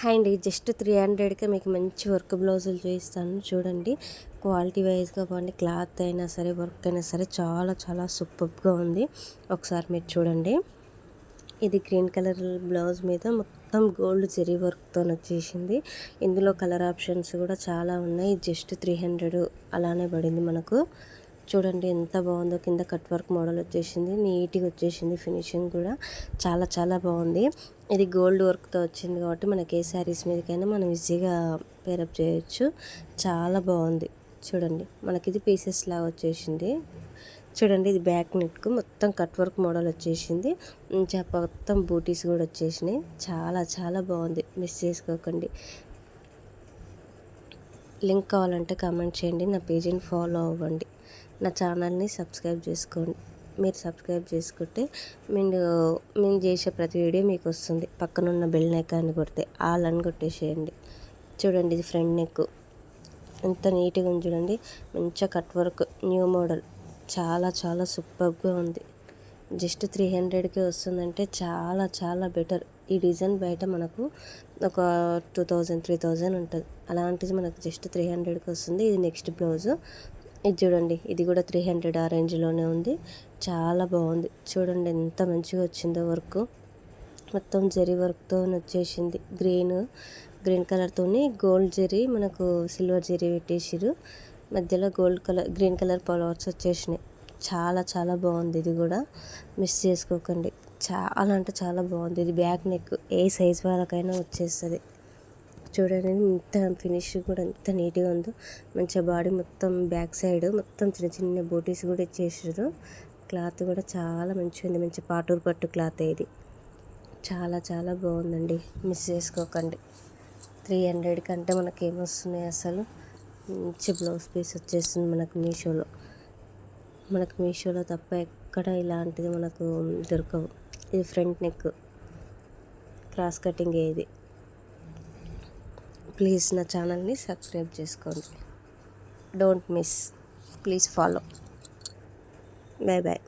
Hi అండి. Just three హండ్రెడ్కే మీకు మంచి వర్క్ బ్లౌజులు చూపిస్తాను. చూడండి. క్వాలిటీ వైజ్గా బాగుంది. క్లాత్ అయినా సరే వర్క్ అయినా సరే చాలా చాలా సూపర్గా ఉంది. ఒకసారి మీరు చూడండి. ఇది గ్రీన్ కలర్ బ్లౌజ్ మీద మొత్తం గోల్డ్ జెరీ వర్క్తో వచ్చేసింది. ఇందులో కలర్ ఆప్షన్స్ కూడా చాలా ఉన్నాయి. జస్ట్ త్రీ హండ్రెడ్ అలానే పడింది మనకు. చూడండి ఎంత బాగుందో కింద కట్ వర్క్ మోడల్ వచ్చేసింది నీట్గా వచ్చేసింది ఫినిషింగ్ కూడా. చాలా చాలా బాగుంది. ఇది గోల్డ్ వర్క్తో వచ్చింది కాబట్టి మనకి ఏ శారీస్ మీదకైనా మనం ఈజీగా పేరప్ చేయొచ్చు. చాలా బాగుంది. చూడండి మనకి ఇది పీసెస్ లాగా వచ్చేసింది. చూడండి ఇది బ్యాక్ నెక్ మొత్తం కట్ వర్క్ మోడల్ వచ్చేసింది. మొత్తం బూటీస్ కూడా వచ్చేసినాయి. చాలా చాలా బాగుంది. మిస్ చేసుకోకండి. లింక్ కావాలంటే కామెంట్ చేయండి. నా పేజీని ఫాలో అవ్వండి. నా ఛానల్ని సబ్స్క్రైబ్ చేసుకోండి. మీరు సబ్స్క్రైబ్ చేసుకుంటే మీరు మేము చేసే ప్రతి వీడియో మీకు వస్తుంది. పక్కనున్న బెల్ నెక్కాన్ని కొడితే ఆల్ అని కొట్టేసేయండి. చూడండి ఇది ఫ్రంట్ నెక్. ఎంత నీట్గా ఉంది చూడండి. మంచిగా కట్ వర్క్ న్యూ మోడల్. చాలా చాలా సూపర్గా ఉంది. జస్ట్ త్రీ హండ్రెడ్కి వస్తుందంటే చాలా చాలా బెటర్. ఈ డిజైన్ బయట మనకు ఒక టూ థౌజండ్ త్రీ థౌజండ్ ఉంటుంది. అలాంటిది మనకు జస్ట్ త్రీ హండ్రెడ్కి వస్తుంది. ఇది నెక్స్ట్ బ్లౌజ్. ఇది చూడండి ఇది కూడా త్రీ హండ్రెడ్ ఆ రేంజ్లోనే ఉంది. చాలా బాగుంది. చూడండి ఎంత మంచిగా వచ్చిందో వర్క్ మొత్తం జరీ వర్క్తో వచ్చేసింది. గ్రీన్ గ్రీన్ కలర్తో గోల్డ్ జరీ మనకు సిల్వర్ జరీ పెట్టేసిరు మధ్యలో gold colour green colour flowers వచ్చేసినాయి. చాలా చాలా బాగుంది ఇది కూడా. మిస్ చేసుకోకండి. చాలా అంటే చాలా బాగుంది. ఇది బ్యాక్ నెక్ ఏ సైజ్ వాళ్ళకైనా వచ్చేస్తుంది. చూడండి ఇంత ఫినిష్ కూడా ఎంత నీట్గా ఉందో. మంచిగా బాడీ మొత్తం బ్యాక్ సైడ్ మొత్తం చిన్న చిన్న బోటీస్ కూడా ఇచ్చేసారు క్లాత్ కూడా చాలా మంచిగా ఉంది. మంచి పాటూరు పట్టు క్లాత్ ఇది. చాలా చాలా బాగుందండి. మిస్ చేసుకోకండి. త్రీ హండ్రెడ్ కంటే మనకి ఏమొస్తున్నాయి అసలు? మంచి బ్లౌజ్ పీస్ వచ్చేస్తుంది మనకు మీషోలో. మనకు మీషోలో తప్ప ఎక్కడ ఇలాంటిది మనకు దొరకవు. ఇది ఫ్రంట్ నెక్ క్రాస్ కటింగ్ ఇది. ప్లీజ్ నా ఛానల్ని సబ్స్క్రైబ్ చేసుకోండి. Don't miss. Please follow. Bye bye